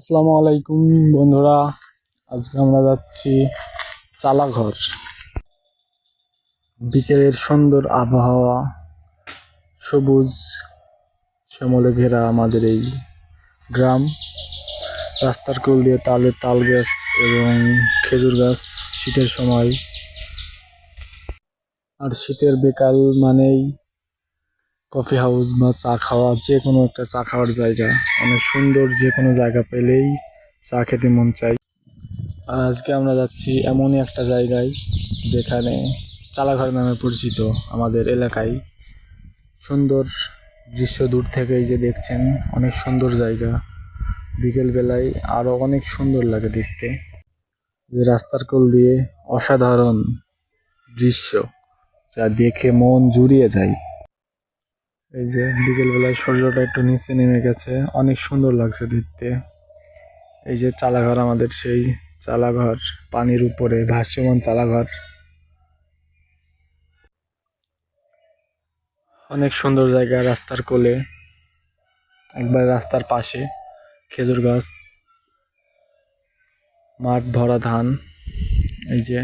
আসসালামু আলাইকুম, বন্ধুরা। আজকে আমরা যাচ্ছি চালাঘর। বিকেলের সুন্দর আবহাওয়া, সবুজ, শ্যামলে ঘেরা আমাদের এই গ্রাম। রাস্তার কোল দিয়ে তালের তাল গাছ এবং খেজুর গাছ শীতের সময়। আর শীতের বিকাল মানেই কফি হাউস বা চা খাওয়া যে কোনো একটা চা খাওয়ার জায়গা। অনেক সুন্দর যে কোনো জায়গা পেলেই চা খেতে মন চাই আর আজকে আমরা যাচ্ছি এমনই একটা জায়গায়, যেখানে চালাঘর নামে পরিচিত আমাদের এলাকায়। সুন্দর দৃশ্য দূর থেকেই যে দেখছেন, অনেক সুন্দর জায়গা। বিকেল বেলায় আরও অনেক সুন্দর লাগে দেখতে। যে রাস্তার কোল দিয়ে অসাধারণ দৃশ্য, যা দেখে মন জুড়িয়ে যায়। এই যে বিকেল বেলায় সূর্যটা একটু নিচে নেমে গেছে। অনেক সুন্দর লাগছে দেখতে। এই যে চালাঘর আমাদের সেই চালাঘর, পানির উপরে ভাসমান চালাঘর। অনেক সুন্দর জায়গা রাস্তার কোলে। একবার রাস্তার পাশে খেজুর গাছ, মাঠ ভরা ধান। এই যে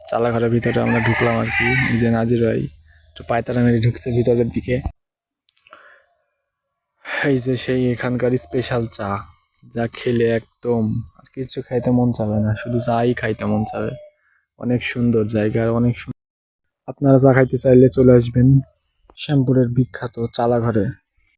চালাঘরের ভিতরে আমরা ঢুকলাম আর কি। এই যে নাজির ভাই একটু পায়তারা মেরে ঢুকছে ভিতরের দিকে। এই যে সেই এখানকার স্পেশাল চা, যা খেলে একদম আর কিছু খাইতে মন চাবে না, শুধু চাই খাইতে মন চাবে। অনেক সুন্দর জায়গা, আর অনেক সুন্দর আপনারা চা খাইতে চাইলে চলে আসবেন শ্যামপুরের বিখ্যাত চালাঘরে।